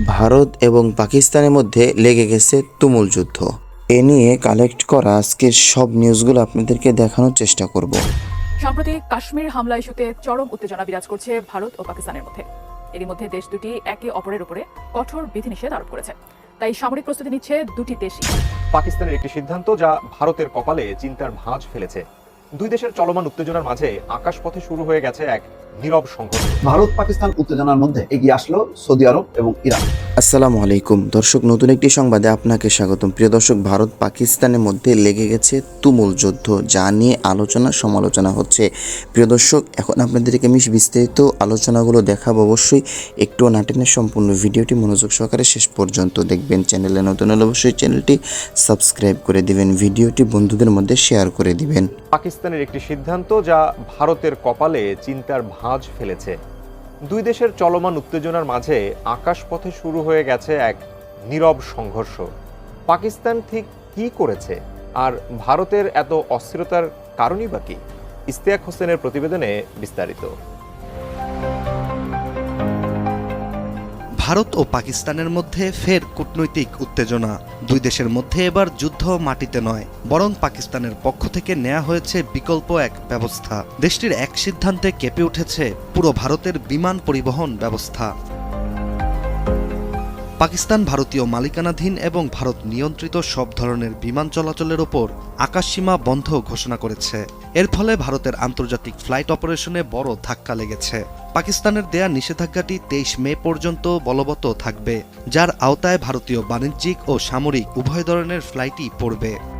ভারত এবং পাকিস্তানের মধ্যে লেগে গেছে তুমুল যুদ্ধ। এ নিয়ে কালেক্ট করা আজকের সব নিউজগুলো আপনাদেরকে দেখানোর চেষ্টা করব। সম্প্রতি কাশ্মীর হামলা ইস্যুতে চরম উত্তেজনা বিরাজ করছে ভারত ও পাকিস্তানের মধ্যে। এরই মধ্যে দেশ দুটি একে অপরের উপরে কঠোর বিধিনিষেধ আরোপ করেছে। তাই সামরিক প্রস্তুতি নিচ্ছে দুটি দেশই। পাকিস্তানের একটি সিদ্ধান্ত যা ভারতের কপালে চিন্তার ভাঁজ ফেলেছে। দুই দেশের চলমান উত্তেজনার মাঝে আকাশপথে শুরু হয়ে গেছে এক নীরব সংঘর্ষ। ভারত পাকিস্তান উত্তেজনার মধ্যে এগিয়ে আসলো সৌদি আরব এবং ইরান। আসসালামু আলাইকুম। দর্শক নতুন একটি সংবাদে আপনাকে স্বাগতম। প্রিয় দর্শক ভারত পাকিস্তানের মধ্যে লেগে গেছে তুমুল যুদ্ধ যা নিয়ে আলোচনা সমালোচনা হচ্ছে। প্রিয় দর্শক এখন আপনাদেরকে আমি বিস্তারিত আলোচনাগুলো দেখাবো। অবশ্যই একটু নাটেনের সম্পূর্ণ ভিডিওটি মনোযোগ সহকারে শেষ পর্যন্ত দেখবেন। চ্যানেলে নতুন হলে অবশ্যই চ্যানেলটি সাবস্ক্রাইব করে দিবেন। ভিডিওটি বন্ধুদের মধ্যে শেয়ার করে দিবেন। পাকিস্তানের একটি সিদ্ধান্ত যা ভারতের কপালে চিন্তার ভাঁজ ফেলেছে। দুই দেশের চলমান উত্তেজনার মাঝে আকাশপথে শুরু হয়ে গেছে এক নীরব সংঘর্ষ। পাকিস্তান ঠিক কি করেছে? আর ভারতের এত অস্থিরতার কারণই বা কি? ইস্তিয়াক হোসেনের প্রতিবেদনে বিস্তারিত। ভারত ও পাকিস্তানের মধ্যে ফের কূটনৈতিক উত্তেজনা। দুই দেশের মধ্যে এবার যুদ্ধ মাটিতে নয়, বরং পাকিস্তানের পক্ষ থেকে নেওয়া হয়েছে বিকল্প এক ব্যবস্থা। দেশটির এক সিদ্ধান্তে কেঁপে উঠেছে পুরো ভারতের বিমান পরিবহন ব্যবস্থা। পাকিস্তান ভারতীয় মালিকানাধীন এবং ভারত নিয়ন্ত্রিত সব ধরনের বিমান চলাচলের ওপর আকাশসীমা বন্ধ ঘোষণা করেছে। এর ফলে ভারতের আন্তর্জাতিক ফ্লাইট অপারেশনে বড় ধাক্কা লেগেছে। পাকিস্তানের দেয়া নিষেধাজ্ঞাটি তেইশ মে পর্যন্ত বলবৎ থাকবে, যার আওতায় ভারতীয় বাণিজ্যিক ও সামরিক উভয় ধরনের ফ্লাইটই পড়বে।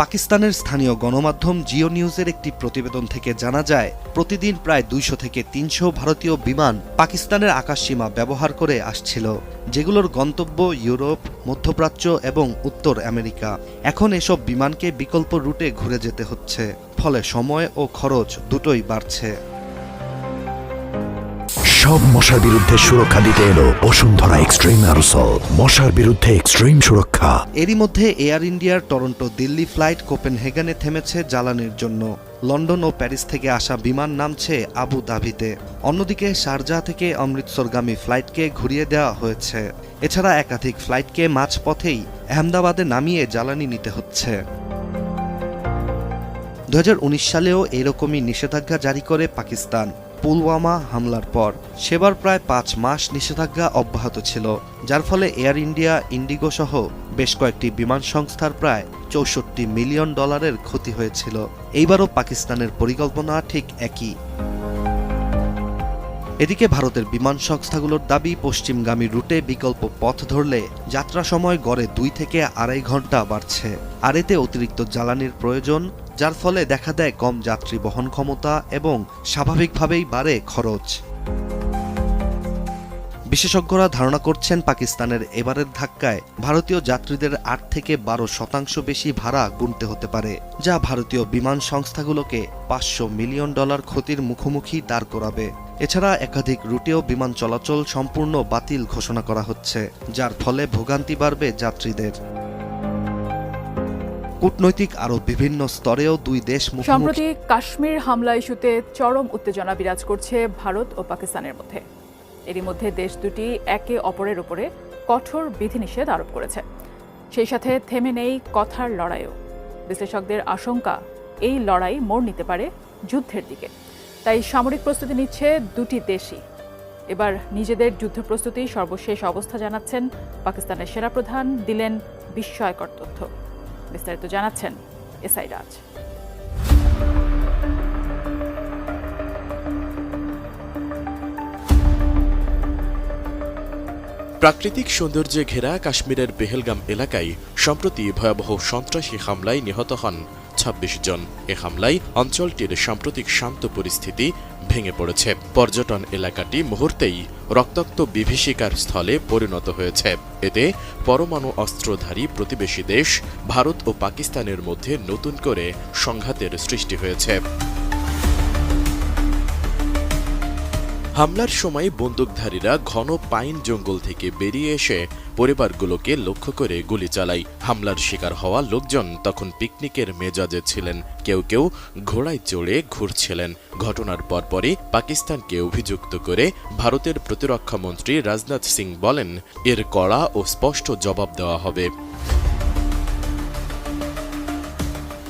পাকিস্তানের স্থানীয় গণমাধ্যম জিও নিউজের একটি প্রতিবেদন থেকে জানা যায়, প্রতিদিন প্রায় দুইশো থেকে তিনশো ভারতীয় বিমান পাকিস্তানের আকাশসীমা ব্যবহার করে আসছিল, যেগুলোর গন্তব্য ইউরোপ, মধ্যপ্রাচ্য এবং উত্তর আমেরিকা। এখন এসব বিমানকে বিকল্প রুটে ঘুরে যেতে হচ্ছে, ফলে সময় ও খরচ দুটোই বাড়ছে। সব মশার বিরুদ্ধে সুরক্ষা দিতে এলো বসুন্ধরা এক্সট্রিম অ্যারোসল। মশার বিরুদ্ধে এক্সট্রিম সুরক্ষা। এরই মধ্যে এয়ার ইন্ডিয়ার টরন্টো দিল্লি ফ্লাইট কোপেনহেগেনে থেমেছে জ্বালানির জন্য। লন্ডন ও প্যারিস থেকে আসা বিমান নামছে আবু ধাবিতে। অন্যদিকে শারজাহ থেকে অমৃতসরগামী ফ্লাইটকে ঘুরিয়ে দেওয়া হয়েছে। এছাড়া একাধিক ফ্লাইটকে মাঝপথেই আহমেদাবাদে নামিয়ে জ্বালানি নিতে হচ্ছে। দু হাজার উনিশ সালেও এরকমই নিষেধাজ্ঞা জারি করে পাকিস্তান। পুলওয়ামা হামলার পর সেবার প্রায় পাঁচ মাস নিষেধাজ্ঞা অব্যাহত ছিল, যার ফলে এয়ার ইন্ডিয়া, ইন্ডিগো সহ বেশ কয়েকটি বিমান সংস্থার প্রায় চৌষট্টি মিলিয়ন ডলারের ক্ষতি হয়েছিল। এইবারও পাকিস্তানের পরিকল্পনা ঠিক একই। এদিকে ভারতের বিমান সংস্থাগুলোর দাবি, পশ্চিমগামী রুটে বিকল্প পথ ধরলে যাত্রা সময় গড়ে দুই থেকে আড়াই ঘণ্টা বাড়ছে, আর এতে অতিরিক্ত জ্বালানির প্রয়োজন যার ফলে দেখা দেয় কম যাত্রী বহন ক্ষমতা এবং স্বাভাবিকভাবেই বাড়ে খরচ। বিশেষজ্ঞরা ধারণা করছেন পাকিস্তানের এবারের ধাক্কায় ভারতীয় যাত্রীদের আট থেকে বারো শতাংশ বেশি ভাড়া গুনতে হতে পারে, যা ভারতীয় বিমান সংস্থাগুলোকে পাঁচশো মিলিয়ন ডলার ক্ষতির মুখোমুখি দাঁড় করাবে। এছাড়া একাধিক রুটেও বিমান চলাচল সম্পূর্ণ বাতিল ঘোষণা করা হচ্ছে, যার ফলে ভোগান্তি বাড়বে যাত্রীদের। কূটনৈতিক আরও বিভিন্ন স্তরেও দুই দেশ সম্প্রতি কাশ্মীর হামলা ইস্যুতে চরম উত্তেজনা বিরাজ করছে ভারত ও পাকিস্তানের মধ্যে। এরই মধ্যে দেশ দুটি একে অপরের উপরে কঠোর বিধিনিষেধ আরোপ করেছে। সেই সাথে থেমে নেই কথার লড়াইও। বিশ্লেষকদের আশঙ্কা, এই লড়াই মোড় নিতে পারে যুদ্ধের দিকে। তাই সামরিক প্রস্তুতি নিচ্ছে দুটি দেশই। এবার নিজেদের যুদ্ধ প্রস্তুতি সর্বশেষ অবস্থা জানাচ্ছেন পাকিস্তানের সেনাপ্রধান দিলেন বিস্ময়কর তথ্য। বিস্তারিত জানাচ্ছেন এসআই রাজ। প্রাকৃতিক সৌন্দর্যে ঘেরা কাশ্মীরের বেহেলগাম এলাকায়, সম্প্রতি ভয়াবহ সন্ত্রাসী হামলায় নিহত হন। ছাব্বিশ জন। এ হামলায় অঞ্চলটির সাম্প্রতিক শান্ত পরিস্থিতি ভেঙে পড়েছে। পর্যটন এলাকাটি মুহূর্তেই রক্তাক্ত বিভীষিকার স্থলে পরিণত হয়েছে। এতে পরমাণু অস্ত্রধারী প্রতিবেশী দেশ, ভারত ও পাকিস্তানের মধ্যে নতুন করে সংঘাতের সৃষ্টি হয়েছে। হামলার সময় বন্দুকধারীরা ঘন পাইন জঙ্গল থেকে বেরিয়ে এসে পরিবারগুলোকে লক্ষ্য করে গুলি চালায়। হামলার শিকার হওয়া লোকজন তখন পিকনিকের মেজাজে ছিলেন। কেউ কেউ ঘোড়ায় চড়ে ঘুরছিলেন। ঘটনার পরপরই পাকিস্তানকে অভিযুক্ত করে ভারতের প্রতিরক্ষা মন্ত্রী রাজনাথ সিং বলেন, এর কড়া ও স্পষ্ট জবাব দেওয়া হবে।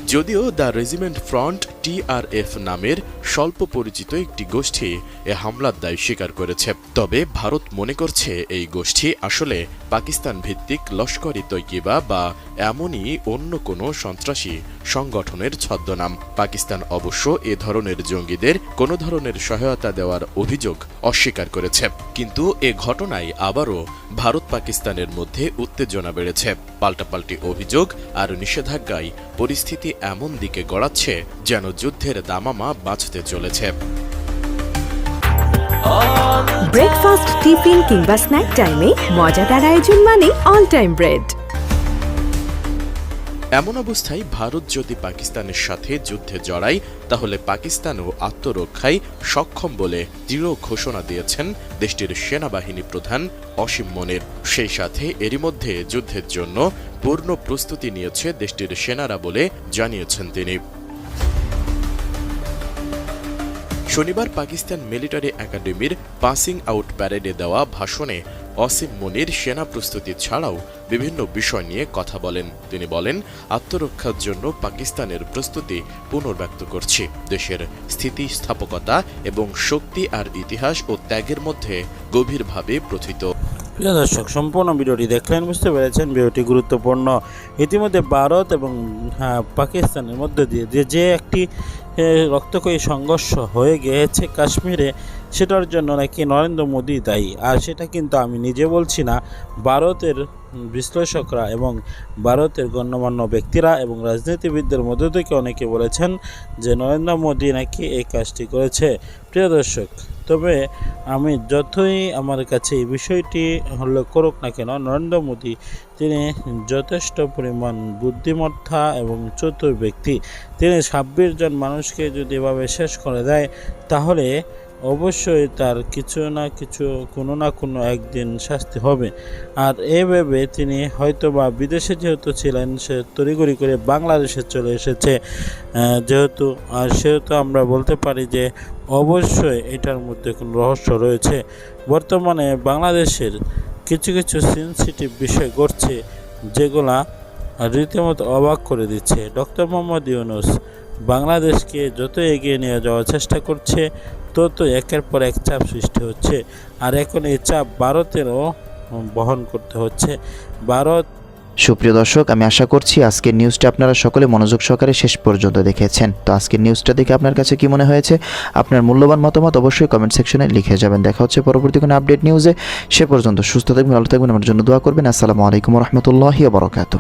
যদিও দ্য রেজিমেন্ট ফ্রন্ট টিআরএফ নামের স্বল্প পরিচিত একটি গোষ্ঠী এ হামলার দায় স্বীকার করেছে। তবে ভারত মনে করছে এই গোষ্ঠী আসলে পাকিস্তান ভিত্তিক লস্করি তৈকিবা বা এমনই অন্য কোনো সন্ত্রাসী সংগঠনের ছদ্মনাম। পাকিস্তান অবশ্য এ ধরনের জঙ্গিদের কোনো ধরনের সহায়তা দেওয়ার অভিযোগ অস্বীকার করেছে। কিন্তু এ ঘটনায় আবারও ভারত পাকিস্তানের মধ্যে উত্তেজনা বেড়েছে। পাল্টাপাল্টি অভিযোগ আর নিষেধাজ্ঞায় পরিস্থিতি এমন দিকে গড়াচ্ছে যেন যুদ্ধের দামামা বাঁচতে চলেছে। ব্রেকফাস্ট টিফিন কিংবা স্ন্যাক টাইমে মজাদার আয়োজন মানে অল টাইম ব্রেড এমন অবস্থায় ভারত যদি পাকিস্তানের সাথে যুদ্ধে জড়ায় তাহলে পাকিস্তানও আত্মরক্ষায় সক্ষম বলে দৃঢ় ঘোষণা দিয়েছেন দেশটির সেনাবাহিনী প্রধান অসীম মনির। সেই সাথে এরই মধ্যে যুদ্ধের জন্য পূর্ণ প্রস্তুতি নিয়েছে দেশটির সেনারা বলে জানিয়েছেন তিনি। শনিবার পাকিস্তান মিলিটারি একাডেমির পাসিং আউট প্যারেডে দেওয়া ভাষণে অসীম মনির সেনা প্রস্তুতি ছাড়াও বিভিন্ন বিষয় নিয়ে কথা বলেন। তিনি বলেন আত্মরক্ষার জন্য পাকিস্তানের প্রস্তুতি পুনর্ব্যক্ত করছি। দেশের স্থিতিস্থাপকতা এবং শক্তি আর ইতিহাস ও ত্যাগের মধ্যে গভীরভাবে প্রথিত। প্রিয় দর্শক সম্পূর্ণ ভিডিওটি দেখলেন বুঝতে পেরেছেন ভিডিওটি গুরুত্বপূর্ণ। ইতিমধ্যে ভারত এবং হ্যাঁ, পাকিস্তানের মধ্যে দিয়ে যে একটি রক্তক্ষয়ী সংঘর্ষ হয়ে গিয়েছে কাশ্মীরে, সেটার জন্য নাকি নরেন্দ্র মোদী দায়ী। আর সেটা কিন্তু আমি নিজে বলছি না, ভারতের বিশ্লেষকরা এবং ভারতের গণ্যমান্য ব্যক্তিরা এবং রাজনীতিবিদদের মধ্যে থেকে অনেকে বলেছেন যে নরেন্দ্র মোদী নাকি এই কাজটি করেছে। প্রিয় দর্শক, তবে আমি যতই আমার কাছে এই বিষয়টি হলে করুক না কেন, নরেন্দ্র মোদী তিনি যথেষ্ট পরিমাণ বুদ্ধিমত্তা এবং চতুর ব্যক্তি। তিনি ছাব্বিশ জন মানুষকে যদি এভাবে শেষ করে দেয়, তাহলে অবশ্যই তার কিছু না কিছু, কোনো না কোনো একদিন শাস্তি হবে। আর এভাবে তিনি হয়তো বা বিদেশে যেহেতু ছিলেন, সে তড়িঘড়ি করে বাংলাদেশে চলে এসেছে। যেহেতু, আর সেহেতু আমরা বলতে পারি যে অবশ্যই এটার মধ্যে কোনো রহস্য রয়েছে। বর্তমানে বাংলাদেশের কিছু কিছু সেন্সিটিভ বিষয় ঘটছে, যেগুলা রীতিমতো অবাক করে দিচ্ছে। ডক্টর মোহাম্মদ ইউনুস বাংলাদেশকে যত এগিয়ে নিয়ে যাওয়ার চেষ্টা করছে তত একের পর এক চাপ সৃষ্টি হচ্ছে। আর এখন এই চাপ ভারতেরও বহন করতে হচ্ছে। ভারত সুপ্রিয় দর্শক, আমি আশা করছি আজকের নিউজটা আপনারা সকলে মনোযোগ সহকারে শেষ পর্যন্ত দেখেছেন। তো আজকের নিউজটা দেখে আপনার কাছে কি মনে হয়েছে? আপনার মূল্যবান মতামত অবশ্যই কমেন্ট সেকশনে লিখে যাবেন। দেখা হচ্ছে পরবর্তী কোনো আপডেট নিউজে সে পর্যন্ত সুস্থ থাকবেন, ভালো থাকবেন, আমার জন্য দোয়া করবেন। আসসালামু আলাইকুম রহমতুল্লাহি বরকাত